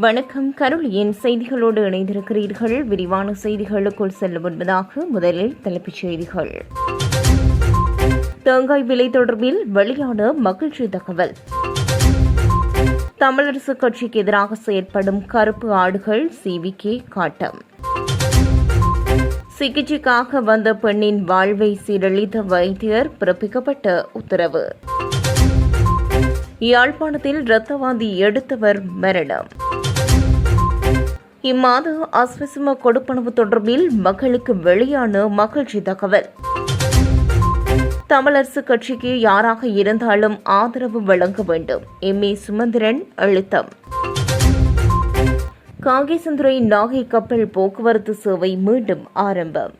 வணக்கம். கருளியின் செய்திகளோடு இணைந்திருக்கிறீர்கள். விரிவான செய்திகளுக்குள் செல்ல முன்பதாக முதலில் தலைப்புச் செய்திகள். தேங்காய் விலை தொடர்பில் வெளியான மகிழ்ச்சி தகவல். தமிழரசு கட்சிக்கு எதிராக செயற்படும் கருப்பு ஆடுகள் சிவிகே காட்டம். சிகிச்சைக்காக வந்த பெண்ணின் வாழ்வை சீரழித்த வைத்தியர் பிறப்பிக்கப்பட்ட உத்தரவு. யாழ்ப்பாணத்தில் இரத்தவாந்தி எடுத்தவர் மரணம். இம்மாத அஸ்வசிம கொடுப்பனவு தொடர்பில் மக்களுக்கு வெளியான மகிழ்ச்சி தகவல். தமிழரசு கட்சிக்கு யாராக இருந்தாலும் ஆதரவு வழங்க வேண்டும். எம். ஏ. சுமந்திரன் அழுத்தம். காங்கேசந்துறை நாகை கப்பல் போக்குவரத்து சேவை மீண்டும் ஆரம்பம்.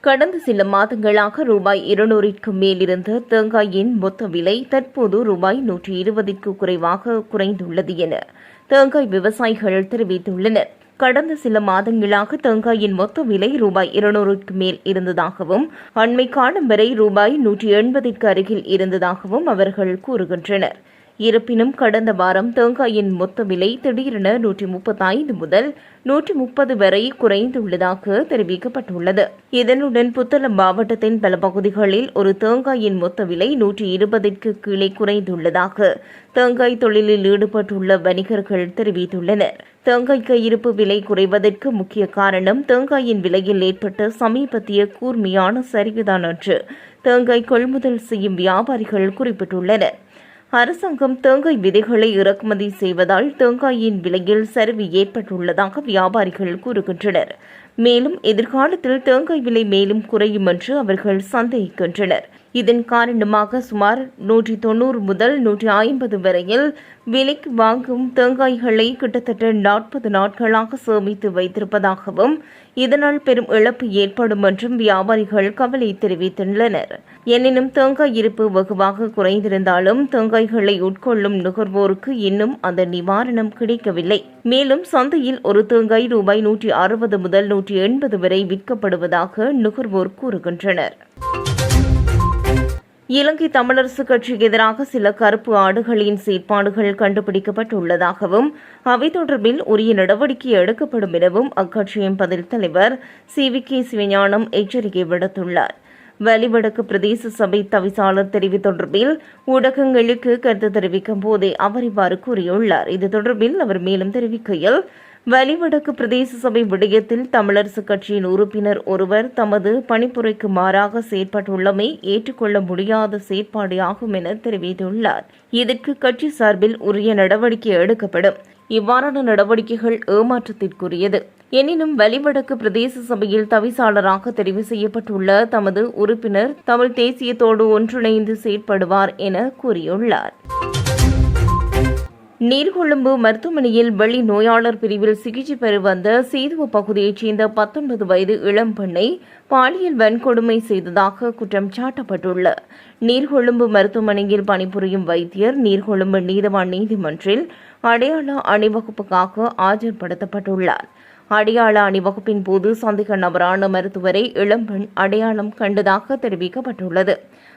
கடந்த சில மாதங்களாக ரூபாய் இருநூறிற்கு மேல் இருந்த தேங்காயின் மொத்த விலை தற்போது ரூபாய் நூற்றி இருபதிற்கு குறைவாக குறைந்துள்ளது என தேங்காய் விவசாயிகள் தெரிவித்துள்ளனர். கடந்த சில மாதங்களாக தேங்காயின் மொத்த விலை ரூபாய் இருநூறுக்கு மேல் இருந்ததாகவும் அண்மை காலம் வரை ரூபாய் நூற்றி எண்பதிற்கு அருகில் இருந்ததாகவும் அவர்கள் கூறுகின்றனர். இருப்பினும் கடந்த வாரம் தேங்காயின் மொத்த விலை திடீரென நூற்றி முப்பத்தைந்து முதல் நூற்றி முப்பது வரை குறைந்துள்ளதாக தெரிவிக்கப்பட்டுள்ளது. இதனுடன் புத்தளம் மாவட்டத்தின் பல பகுதிகளில் ஒரு தேங்காயின் மொத்த விலை நூற்றி இருபதிற்கு கீழே குறைந்துள்ளதாக தேங்காய் தொழிலில் ஈடுபட்டுள்ள வணிகர்கள் தெரிவித்துள்ளனர். தேங்காய் கையிருப்பு விலை குறைவதற்கு முக்கிய காரணம் தேங்காயின் விலையில் ஏற்பட்ட சமீபத்திய கூர்மையான சரிவுதான் என்று தேங்காய் கொள்முதல் செய்யும் வியாபாரிகள் குறிப்பிட்டுள்ளனர். அரசாங்கம் தேங்காய் விதைகளை இறக்குமதி செய்வதால் தேங்காயின் விலையில் சரிவு ஏற்பட்டுள்ளதாக வியாபாரிகள் கூறுகின்றனர். மேலும் எதிர்காலத்தில் தேங்காய் விலை மேலும் குறையும் என்று அவர்கள் சந்தேகிக்கின்றனர். இதன் காரணமாக சுமார் நூற்றி தொண்ணூறு முதல் நூற்றி ஐம்பது வரையில் விலைக்கு வாங்கும் தேங்காய்களை கிட்டத்தட்ட நாற்பது நாட்களாக சேமித்து வைத்திருப்பதாகவும் இதனால் பெரும் இழப்பு ஏற்படும் என்றும் வியாபாரிகள் கவலை தெரிவித்துள்ளனர். எனினும் தேங்காய் இருப்பு வெகுவாக குறைந்திருந்தாலும் தேங்காய்களை உட்கொள்ளும் நுகர்வோருக்கு இன்னும் அந்த நிவாரணம் கிடைக்கவில்லை. மேலும் சந்தையில் ஒரு தேங்காய் ரூபாய் நூற்றி அறுபது முதல் நூற்றி எண்பது வரை விற்கப்படுவதாக நுகர்வோர் கூறுகின்றனர். இலங்கை தமிழரசு கட்சிக்கு எதிராக சில கருப்பு ஆடுகளின் செயற்பாடுகள் கண்டுபிடிக்கப்பட்டுள்ளதாகவும் அவை தொடர்பில் உரிய நடவடிக்கை எடுக்கப்படும் எனவும் அக்கட்சியின் பதில் தலைவர் சி. வி. கே. சிவஞானம் எச்சரிக்கை விடுத்துள்ளார். வலிவடக்கு பிரதேச சபை தவிசாளர் தெரிவு தொடர்பில் ஊடகங்களுக்கு கருத்து தெரிவிக்கும் போதே அவர் இவ்வாறு கூறியுள்ளார். இது தொடர்பில் அவர் மேலும் தெரிவிக்கையில் வலிவடக்கு பிரதேச சபை விடயத்தில் தமிழரசு கட்சியின் உறுப்பினர் ஒருவர் தமது பணிப்புரைக்கு மாறாக செயற்பட்டுள்ளமை ஏற்றுக்கொள்ள முடியாத செயற்பாடு ஆகும் என தெரிவித்துள்ளார். இதற்கு கட்சி சார்பில் உரிய நடவடிக்கை எடுக்கப்படும். இவ்வாறான நடவடிக்கைகள் ஏமாற்றத்திற்குரியது. எனினும் வலிவடக்கு பிரதேச சபையில் தவிசாளராக தெரிவு செய்யப்பட்டுள்ள தமது உறுப்பினர் தமிழ் தேசியத்தோடு ஒன்றிணைந்து செயற்படுவார் என கூறியுள்ளார். நீர்கொழும்பு மருத்துவமனையில் வெளி நோயாளர் பிரிவில் சிகிச்சை பெற வந்த சீதுவ பகுதியைச் சேர்ந்த பத்தொன்பது வயது இளம்பெண்ணை பாலியல் வன்கொடுமை செய்ததாக குற்றம் சாட்டப்பட்டுள்ள. நீர்கொழும்பு மருத்துவமனையில் பணிபுரியும் வைத்தியர் நீர்கொழும்பு நீதவான் நீதிமன்றில் அடையாள அணிவகுப்புக்காக ஆஜர்படுத்தப்பட்டுள்ளார். அடையாள அணிவகுப்பின் போது சந்தேக நபரான மருத்துவரை இளம்பெண் அடையாளம் கண்டதாக தெரிவிக்கப்பட்டுள்ளது.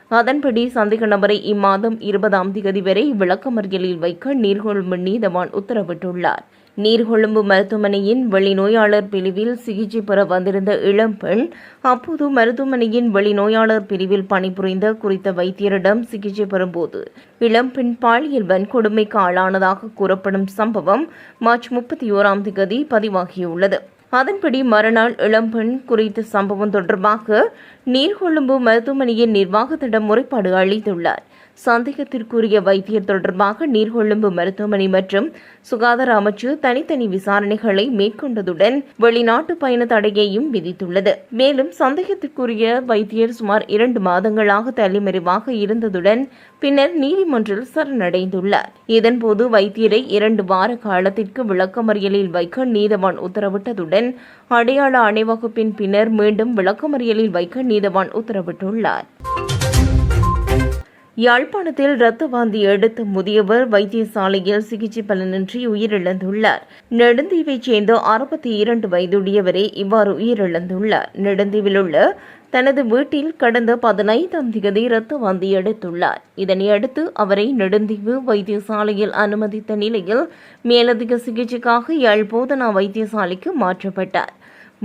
அதன்படி சந்தேக நபரை இம்மாதம் இருபதாம் தேதி வரை விளக்கமறியலில் வைக்க நீர்கொழும்பு நீதவான் உத்தரவிட்டுள்ளார். நீர்கொழும்பு மருத்துவமனையின் வெளிநோயாளர் பிரிவில் சிகிச்சை பெற வந்திருந்த இளம்பெண் அப்போது மருத்துவமனையின் வெளிநோயாளர் பிரிவில் பணிபுரிந்த குறித்த வைத்தியரிடம் சிகிச்சை பெறும்போது இளம்பெண் பாலியல் வன்கொடுமைக்கு ஆளானதாக கூறப்படும் சம்பவம் மார்ச் முப்பத்தி ஓராம் தேதி பதிவாகியுள்ளது. அதன்படி மறுநாள் இளம்பெண் குறித்த சம்பவம் தொடர்பாக நீர்கொழும்பு மருத்துவமனையின் நிர்வாகத்திடம் முறைப்பாடு அளித்துள்ளார். சந்தேகத்திற்குரிய வைத்தியர் தொடர்பாக நீர்கொழும்பு மருத்துவமனை மற்றும் சுகாதார அமைச்சு தனித்தனி விசாரணைகளை மேற்கொண்டதுடன் வெளிநாட்டு பயண தடையையும் விதித்துள்ளது. மேலும் சந்தேகத்திற்குரிய வைத்தியர் சுமார் இரண்டு மாதங்களாக தலைமறைவாக இருந்ததுடன் பின்னர் நீதிமன்றில் சரணடைந்துள்ளார். இதன்போது வைத்தியரை இரண்டு வார காலத்திற்கு விளக்கமறியலில் வைக்க நீதவான் உத்தரவிட்டதுடன் அடையாள அணிவகுப்பின் பின்னர் மீண்டும் விளக்கமறியலில் வைக்க நீதவான் உத்தரவிட்டுள்ளார். யாழ்ப்பாணத்தில் இரத்த வாந்தி எடுத்த முதியவர் வைத்தியசாலையில் சிகிச்சை பலனின்றி உயிரிழந்துள்ளார். நெடுந்தீவைச் சேர்ந்த அறுபத்தி இரண்டு வயதுடையவரே இவ்வாறு உயிரிழந்துள்ளார். நெடுந்தீவில் உள்ள தனது வீட்டில் கடந்த பதினைந்தாம் தேதி இரத்த வாந்தி எடுத்துள்ளார். இதனையடுத்து அவரை நெடுந்தீவு வைத்தியசாலையில் அனுமதித்த நிலையில் மேலதிக சிகிச்சைக்காக யாழ் போதனா வைத்தியசாலைக்கு மாற்றப்பட்டார்.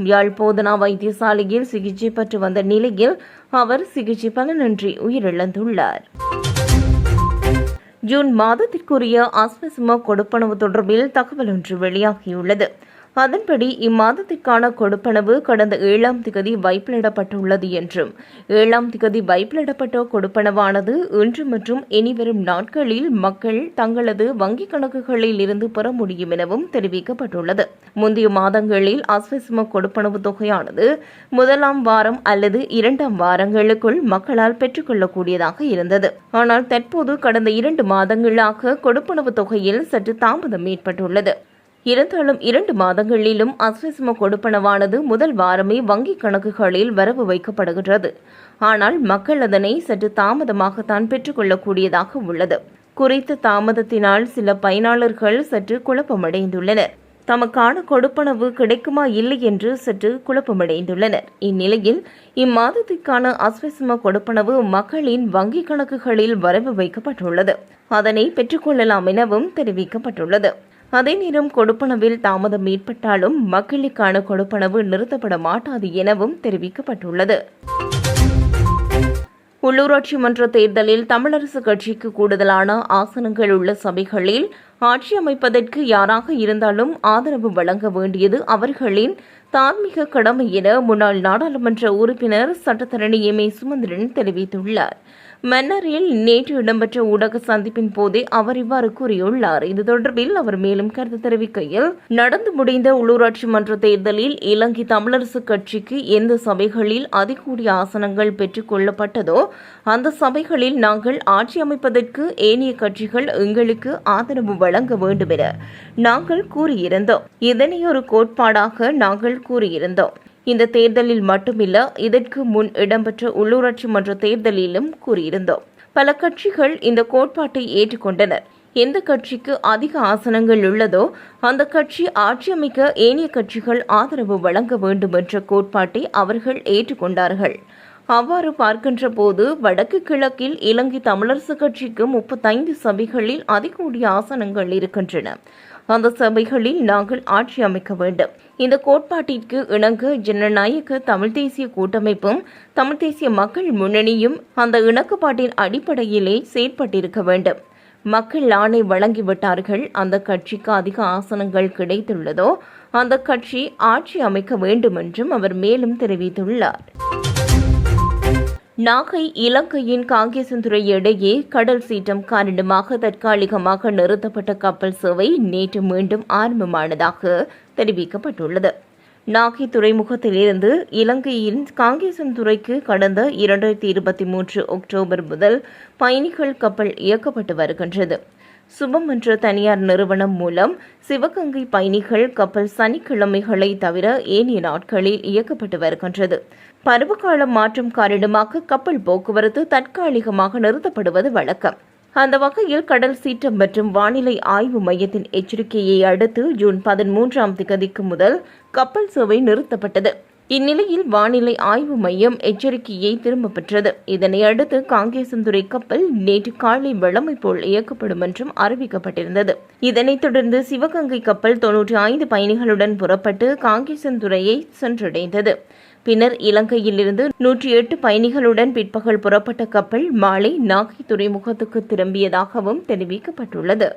யாழ் போதனா வைத்தியசாலையில் சிகிச்சை பெற்று வந்த நிலையில் அவர் சிகிச்சை பலனின்றி உயிரிழந்துள்ளார். ஜூன் மாதத்திற்குரிய ஆஸ்வசம கொடுப்பனவு தொடர்பில் தகவல் ஒன்று வெளியாகியுள்ளது. அதன்படி இம்மாதத்திற்கான கொடுப்பனவு கடந்த ஏழாம் திகதி வைப்பிலிடப்பட்டுள்ளது என்றும் ஏழாம் திகதி வைப்பிலிடப்பட்ட கொடுப்பனவானது இன்று மற்றும் இனிவரும் நாட்களில் மக்கள் தங்களது வங்கிக் கணக்குகளில் இருந்து பெற முடியும் எனவும் தெரிவிக்கப்பட்டுள்ளது. முந்தைய மாதங்களில் அஸ்வசிம கொடுப்பனவு தொகையானது முதலாம் வாரம் அல்லது இரண்டாம் வாரங்களுக்குள் மக்களால் பெற்றுக்கொள்ளக்கூடியதாக இருந்தது. ஆனால் தற்போது கடந்த இரண்டு மாதங்களாக கொடுப்பனவு தொகையில் சற்று தாமதம் ஏற்பட்டுள்ளது. இருந்தாலும் இரண்டு மாதங்களிலும் அஸ்வசம கொடுப்பனவானது முதல் வாரமே வங்கிக் கணக்குகளில் வரவு வைக்கப்படுகின்றது. ஆனால் மக்கள் அதனை சற்று தாமதமாகத்தான் பெற்றுக்கொள்ளக்கூடியதாக உள்ளது. குறித்த தாமதத்தினால் சில பயனாளர்கள் சற்று குழப்பமடைந்துள்ளனர். தமக்கான கொடுப்பனவு கிடைக்குமா இல்லை என்று சற்று குழப்பமடைந்துள்ளனர். இந்நிலையில் இம்மாதத்திற்கான அஸ்வசம கொடுப்பனவு மக்களின் வங்கிக் கணக்குகளில் வரவு வைக்கப்பட்டுள்ளது. அதனை பெற்றுக்கொள்ளலாம் எனவும் தெரிவிக்கப்பட்டுள்ளது. அதே நேரம் கொடுப்பனவில் தாமதம் ஏற்பட்டாலும் மக்களுக்கான கொடுப்பனவு நிறுத்தப்பட மாட்டாது எனவும் தெரிவிக்கப்பட்டுள்ளது. உள்ளூராட்சி மன்ற தேர்தலில் தமிழரசு கட்சிக்கு கூடுதலான ஆசனங்கள் உள்ள சபைகளில் ஆட்சி அமைப்பதற்கு யாராக இருந்தாலும் ஆதரவு வழங்க வேண்டியது அவர்களின் தார்மீக கடமை என முன்னாள் நாடாளுமன்ற உறுப்பினர் சட்டத்தரணி எம் ஏ சுமந்திரன் தெரிவித்துள்ளார். மன்னரில் நேற்று இடம்பெற்ற ஊடக சந்திப்பின் போதே அவர் இவ்வாறு கூறியுள்ளார். இது தொடர்பில் அவர் மேலும் கருத்து தெரிவிக்கையில் நடந்து முடிந்த உள்ளூராட்சி மன்ற தேர்தலில் இலங்கை தமிழரசு கட்சிக்கு எந்த சபைகளில் அதிகூடிய ஆசனங்கள் பெற்றுக் கொள்ளப்பட்டதோ அந்த சபைகளில் நாங்கள் ஆட்சி அமைப்பதற்கு ஏனைய கட்சிகள் எங்களுக்கு ஆதரவு வழங்க வேண்டும் என நாங்கள் கூறியிருந்தோம். இதனை ஒரு கோட்பாடாக நாங்கள் கூறியிருந்தோம். இந்த தேர்தலில் மட்டுமில்ல இதற்கு முன் இடம்பெற்ற உள்ளூராட்சி மன்ற தேர்தலிலும் கூறியிருந்தோம். பல கட்சிகள் இந்த கோட்பாட்டை ஏற்றுக்கொண்டனர். எந்த கட்சிக்கு அதிக ஆசனங்கள் உள்ளதோ அந்த கட்சி ஆட்சி அமைக்க ஏனைய கட்சிகள் ஆதரவு வழங்க வேண்டும் என்ற கோட்பாட்டை அவர்கள் ஏற்றுக்கொண்டார்கள். அவ்வாறு பார்க்கின்ற போது வடக்கு கிழக்கில் இலங்கை தமிழரசு கட்சிக்கு முப்பத்தைந்து சபைகளில் அதிகூடிய ஆசனங்கள் இருக்கின்றன. அந்த சபைகளில் நாங்கள் ஆட்சி அமைக்க வேண்டும். இந்த கோட்பாட்டிற்கு இணங்க ஜனநாயக தமிழ் தேசிய கூட்டமைப்பும் தமிழ் தேசிய மக்கள் முன்னணியும் அந்த இணக்கப்பாட்டின் அடிப்படையிலே செயற்பட்டிருக்க வேண்டும். மக்கள் ஆணை வழங்கிவிட்டார்கள். அந்த கட்சிக்கு அதிக ஆசனங்கள் கிடைத்துள்ளதோ அந்த கட்சி ஆட்சி அமைக்க வேண்டும் என்றும் அவர் மேலும் தெரிவித்துள்ளார். நாகை இலங்கையின் காங்கேசந்துறை இடையே கடல் சீற்றம் காரணமாக தற்காலிகமாக நிறுத்தப்பட்ட கப்பல் சேவை நேற்று மீண்டும் ஆரம்பமானதாக தெரிவிக்கப்பட்டுள்ளது. நாகை துறைமுகத்திலிருந்து இலங்கையின் காங்கேசந்துறைக்கு கடந்த இரண்டாயிரத்தி இருபத்தி மூன்று அக்டோபர் முதல் பயணிகள் கப்பல் இயக்கப்பட்டு வருகின்றது. சுபம் என்ற தனியார் நிறுவனம் மூலம் சிவகங்கை பயணிகள் கப்பல் சனிக்கிழமைகளை தவிர ஏனைய நாட்களில் இயக்கப்பட்டு வருகின்றது. பருவகால மாற்றம் காரணமாக கப்பல் போக்குவரத்து தற்காலிகமாக நிறுத்தப்படுவது வழக்கம். அந்த வகையில் கடல் சீற்றம் மற்றும் வானிலை ஆய்வு மையத்தின் எச்சரிக்கையை அடுத்து ஜூன் பதிமூன்றாம் திகதிக்கு முதல் கப்பல் சேவை நிறுத்தப்பட்டது. இந்நிலையில் வானிலை ஆய்வு மையம் எச்சரிக்கையை திரும்பப் பெற்றது. இதனை அடுத்து காங்கேசந்துறை கப்பல் நேற்று காலை வெள்ளமை போல் இயக்கப்படும் என்றும் அறிவிக்கப்பட்டிருந்தது. இதனைத் தொடர்ந்து சிவகங்கை கப்பல் தொன்னூற்றி ஐந்து பயணிகளுடன் புறப்பட்டு காங்கேசந்துறையை சென்றடைந்தது. பின்னர் இலங்கையிலிருந்து நூற்றி எட்டு பயணிகளுடன் பிற்பகல் புறப்பட்ட கப்பல் மாலை நாகை துறைமுகத்துக்கு திரும்பியதாகவும் தெரிவிக்கப்பட்டுள்ளது.